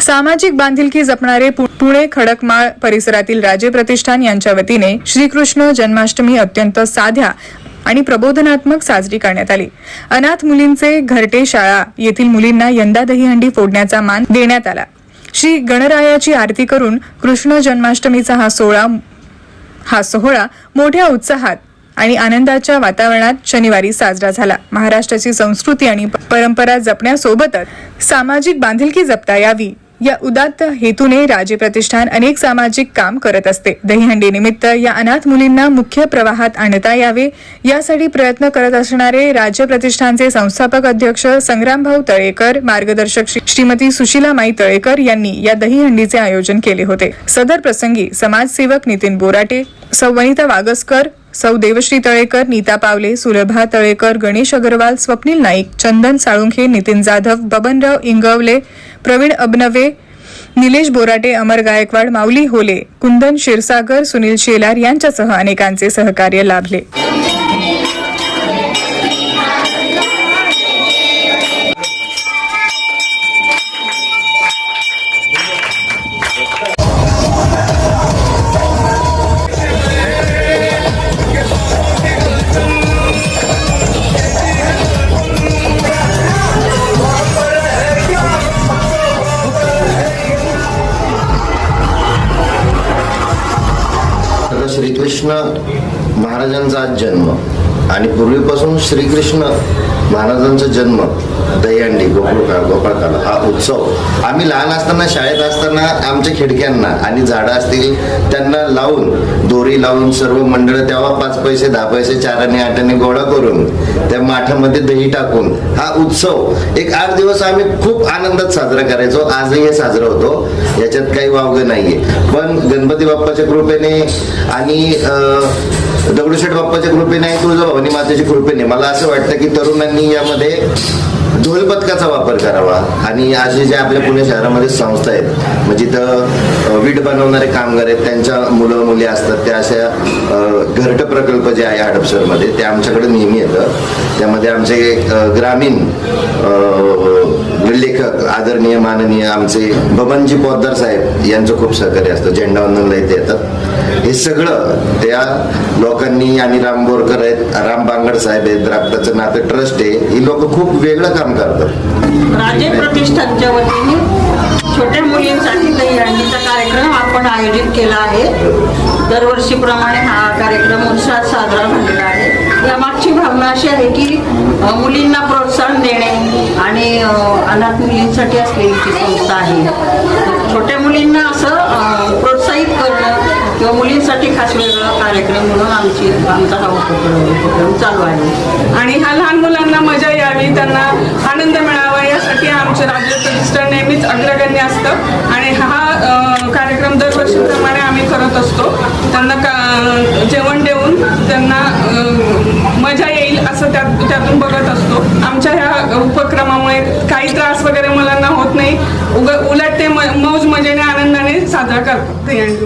सामाजिक बांधिलकी जपणारे पु- पुणे खडकमाळ परिसरातील राजे प्रतिष्ठान यांच्या वतीने श्रीकृष्ण जन्माष्टमी अत्यंत साध्या आणि प्रबोधनात्मक साजरी करण्यात आली. अनाथ मुलींचे घरटे शाळा येथील मुलींना यंदा दहीहंडी फोडण्याचा मान देण्यात आला. श्री गणरायाची आरती करून कृष्ण जन्माष्टमीचा हा सोहळा हा सोहळा मोठ्या उत्साहात आणि आनंदाच्या वातावरणात शनिवारी साजरा झाला. महाराष्ट्राची संस्कृती आणि परंपरा जपण्यासोबतच सामाजिक बांधिलकी जपता यावी या उदात्त हेतूने राजे प्रतिष्ठान अनेक सामाजिक काम करत असते. दहीहंडी निमित्त या अनाथ मुलींना मुख्य प्रवाहात आणता यावे यासाठी प्रयत्न करत असणारे राज्य प्रतिष्ठानचे संस्थापक अध्यक्ष संग्रामभाऊ तळेकर मार्गदर्शक श्री- श्रीमती सुशीलामाई तळेकर यांनी या दहीहंडीचे आयोजन केले होते. सदर प्रसंगी समाजसेवक नितीन बोराटे सौ वनिता वागसकर सौ देवश्री तळेकर नीता पावले सुलभा तळेकर गणेश अग्रवाल स्वप्नील नाईक चंदन साळुंखे नितीन जाधव बबनराव इंगवले प्रवीण अबनवे निलेश बोराटे अमर गायकवाड माऊली होले कुंदन क्षीरसागर सुनील शेलार यांच्यासह अनेकांचे सहकार्य लाभले. श्रीकृष्ण महाराजांचा आज जन्म. आणि पूर्वीपासून श्रीकृष्ण महाराजांचा जन्म दहीहंडी गोकुळकाळ गोपाळकाळ हा उत्सव. आम्ही लहान असताना शाळेत असताना आमच्या खिडक्यांना आणि झाडं असतील त्यांना लावून दोरी लावून सर्व मंडळ तेव्हा पाच पैसे दहा पैसे चाराने आठाने गोळा करून त्या माठामध्ये दही टाकून हा उत्सव. एक आठ दिवस आम्ही खूप आनंदात साजरा करायचो. आजही हे साजरा होतो. याच्यात काही वावगं नाहीये. पण गणपती बाप्पाच्या कृपेने आणि दगडूशेठ बाप्पाच्या कृपेने आणि भवानी मातेच्या कृपेने मला असं वाटतं की तरुणांनी यामध्ये ढोल पथकाचा वापर करावा. आणि असे जे आपल्या पुणे शहरामध्ये संस्था आहेत म्हणजे इथं वीट बनवणारे कामगार आहेत त्यांच्या मुलं मुली असतात त्या अशा घरट प्रकल्प जे आहे हडपसरमध्ये ते आमच्याकडे नेहमी येतं. त्यामध्ये आमचे ग्रामीण लेखक आदरणीय माननीय आमचे बबनजी पोद्दार साहेब यांचं खूप सहकार्य असतं. झेंडावंदनला इथे येतात. हे सगळं त्या लोकांनी आणि राम बोरकर आहेत राम बांगड साहेब आहेत रक्ताचं नातं ट्रस्ट आहे. ही लोक खूप वेगळं काम करतात. राजे प्रतिष्ठानच्या वतीने छोट्या मुलींसाठी दहीहंडीचा कार्यक्रम आपण आयोजित केला आहे. दरवर्षीप्रमाणे हा कार्यक्रम उत्साह अशी भावना अशी आहे की मुलींना प्रोत्साहन देणे आणि अनाथ मुलींसाठी असलेली ती संस्था आहे छोट्या मुलींना असं प्रोत्साहित करणं किंवा मुलींसाठी खास वेगळा कार्यक्रम म्हणून आमची आमचा हा उपक्रम चालू आहे. आणि ह्या लहान मुलांना मजा यावी त्यांना आनंद मिळावा यासाठी आमचे राज्य प्रतिष्ठान नेहमीच अग्रगण्य असतं. आणि हा कार्यक्रम दरवर्षीप्रमाणे आम्ही करत असतो. त्यांना का जेवण देऊन त्यांना असं त्यात त्यातून बघत असतो. आमच्या ह्या उपक्रमामुळे काही त्रास वगैरे मुलांना होत नाही. उग उलट ते म- मौज मजेने आनंदाने साजरा करतात. ते